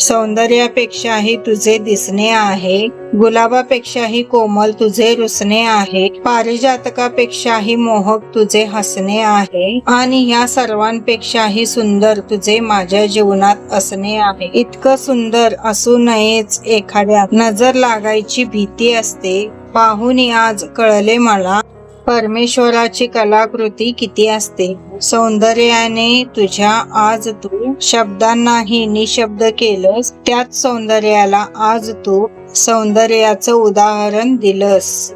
सौंदर्यापेक्षाही तुझे दिसणे आहे. गुलाबापेक्षाही कोमल तुझे रुसणे आहे. पारिजातकापेक्षाही मोहक तुझे हसणे आहे. आणि ह्या सर्वांपेक्षाही सुंदर तुझे माझ्या जीवनात असणे आहे. इतकं सुंदर असू नयेच एखाद्या नजर लागायची भीती असते. पाहून आज कळले मला. परमेश्वराची कलाकृती किती असते? सौंदर्याने तुझ्या आज तू शब्दांनाही निशब्द केलंस त्याच सौंदर्याला आज तू सौंदर्याचं उदाहरण दिलंस.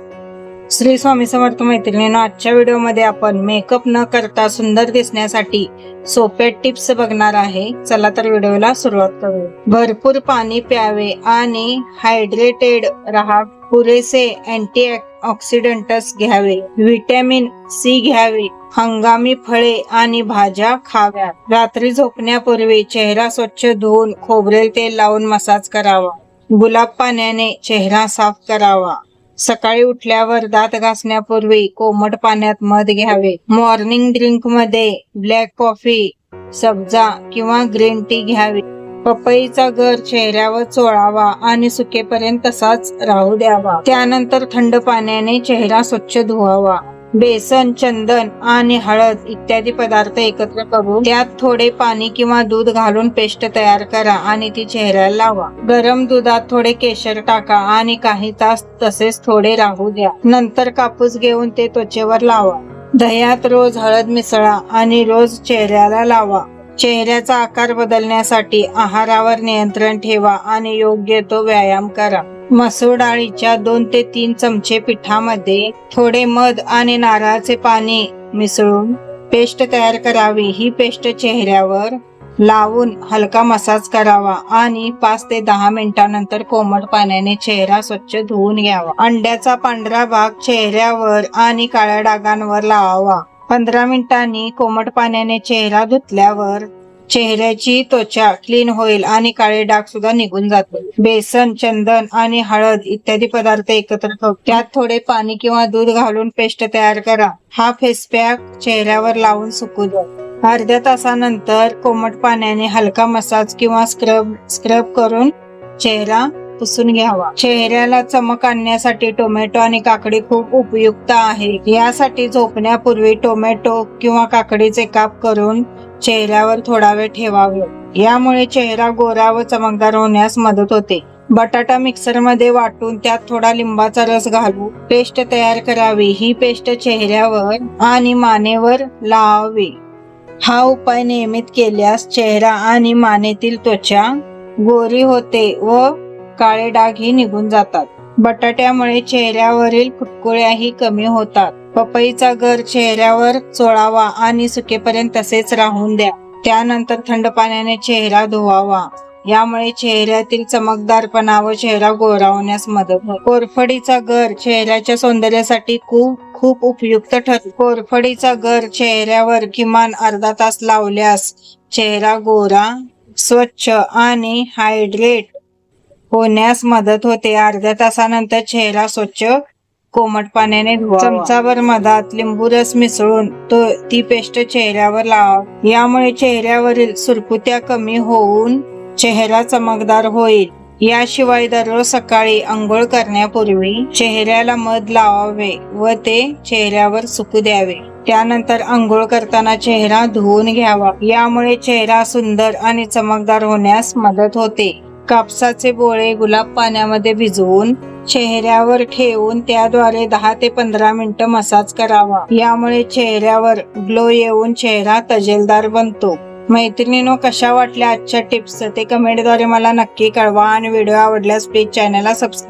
श्री स्वामी समर्थ मैत्रिणीनं आजच्या व्हिडिओमध्ये आपण मेकअप न करता सुंदर दिसण्यासाठी सोप्या टिप्स बघणार आहे. चला तर व्हिडिओला सुरुवात करू भरपूर पाणी प्यावे आणि हायड्रेटेड राहा. पुरेसे अँटी ऑक्सिडंटस घ्यावे व्हिटॅमिन सी घ्यावे हंगामी फळे आणि भाज्या खाव्या. रात्री झोपण्यापूर्वी चेहरा स्वच्छ धुवून खोबरेल तेल लावून मसाज करावा. गुलाब पाण्याने चेहरा साफ करावा. सकाळी उठल्यावर दात घासण्यापूर्वी कोमट पाण्यात मध घ्यावे. मॉर्निंग ड्रिंकमध्ये ब्लॅक कॉफी सब्जा किंवा ग्रीन टी घ्यावी. पपईचा गर चेहऱ्यावर चोळावा आणि सुकेपर्यंत तसाच राहू द्यावा. त्यानंतर थंड पाण्याने चेहरा स्वच्छ धुवावा. बेसन चंदन आणि हळद इत्यादी पदार्थ एकत्र करून त्यात थोडे पाणी किंवा दूध घालून पेस्ट तयार करा आणि ती चेहऱ्याला लावा. गरम दुधात थोडे केशर टाका आणि काही तास तसेच थोडे राहू द्या. नंतर कापूस घेऊन ते त्वचेवर लावा. दह्यात रोज हळद मिसळा आणि रोज चेहऱ्याला लावा. चेहऱ्याचा आकार बदलण्यासाठी आहारावर नियंत्रण ठेवा आणि योग्य तो व्यायाम करा. मसूर डाळीच्या दोन ते तीन चमचे पिठामध्ये थोडे मध आणि नारळाचे पाणी मिसळून पेस्ट तयार करावी. ही पेस्ट चेहऱ्यावर लावून हलका मसाज करावा आणि पाच ते दहा मिनिटांनंतर कोमट पाण्याने चेहरा स्वच्छ धुवून घ्यावा. अंड्याचा पांढरा भाग चेहऱ्यावर आणि काळ्या डागांवर लावावा. पंधरा मिनिटांनी कोमट पाण्याने चेहरा धुतल्यावर चेहऱ्याची त्वचा क्लीन होईल आणि काळे डाग सुद्धा निघून जातो बेसन चंदन आणि हळद इत्यादी पदार्थ एकत्र करून त्यात थोडे पाणी किंवा दूध घालून पेस्ट तयार करा. हा फेस पॅक चेहऱ्यावर लावून सुकू द्या. अर्ध्या तासानंतर कोमट पाण्याने हलका मसाज किंवा स्क्रब स्क्रब करून चेहरा पुसून घ्यावा. चेहऱ्याला चमक आणण्यासाठी टोमॅटो आणि काकडी खूप उपयुक्त आहे. यासाठी झोपण्यापूर्वी टोमॅटो किंवा काकडीचे काप करून चेहऱ्यावर थोडा वेळ ठेवावे. यामुळे चेहरा गोरा व चमकदार होण्यास मदत होते. बटाटा मिक्सरमध्ये वाटून त्यात थोडा लिंबाचा रस घालू पेस्ट तयार करावी. ही पेस्ट चेहऱ्यावर आणि मानेवर लावावी. हा उपाय नियमित केल्यास चेहरा आणि मानेतील त्वचा गोरी होते व काळे डागही निघून जातात. बटाट्यामुळे चेहऱ्यावरील फुटकुळ्याही कमी होतात. पपईचा गर चेहऱ्यावर चोळावा आणि सुकेपर्यंत तसेच राहून द्या. त्यानंतर थंड पाण्याने चेहरा धुवावा. यामुळे चेहऱ्यातील चमकदारपणा व चेहरा गोरा होण्यास मदत होते. कोरफडीचा गर चेहऱ्याच्या सौंदर्यासाठी खूप खूप उपयुक्त ठरतो. कोरफडीचा गर चेहऱ्यावर किमान अर्धा तास लावल्यास चेहरा गोरा स्वच्छ आणि हायड्रेट होण्यास मदत होते. अर्ध्या तासानंतर चेहरा स्वच्छ कोमट पाण्याने चमचावर चमचाभर मधात लिंबू रस मिसळून तो ती पेस्ट चेहऱ्यावर लावा. यामुळे चेहऱ्यावरील सुरकुत्या कमी होऊन चेहरा चमकदार होईल. याशिवाय दररोज सकाळी आंघोळ करण्यापूर्वी चेहऱ्याला मध लावावे व ते चेहऱ्यावर सुकू द्यावे. त्यानंतर आंघोळ करताना चेहरा धुवून घ्यावा. यामुळे चेहरा सुंदर आणि चमकदार होण्यास मदत होते. कापसाचे बोळे गुलाब पाण्यामध्ये भिजवून चेहऱ्यावर ठेवून त्याद्वारे दहा ते पंधरा मिनिटं मसाज करावा. यामुळे चेहऱ्यावर ग्लो येऊन चेहरा तजेलदार बनतो. मैत्रिणीनो कशा वाटल्या आजच्या टिप्स? ते कमेंटद्वारे मला नक्की कळवा आणि व्हिडिओ आवडल्यास प्लीज चॅनलला सबस्क्राईब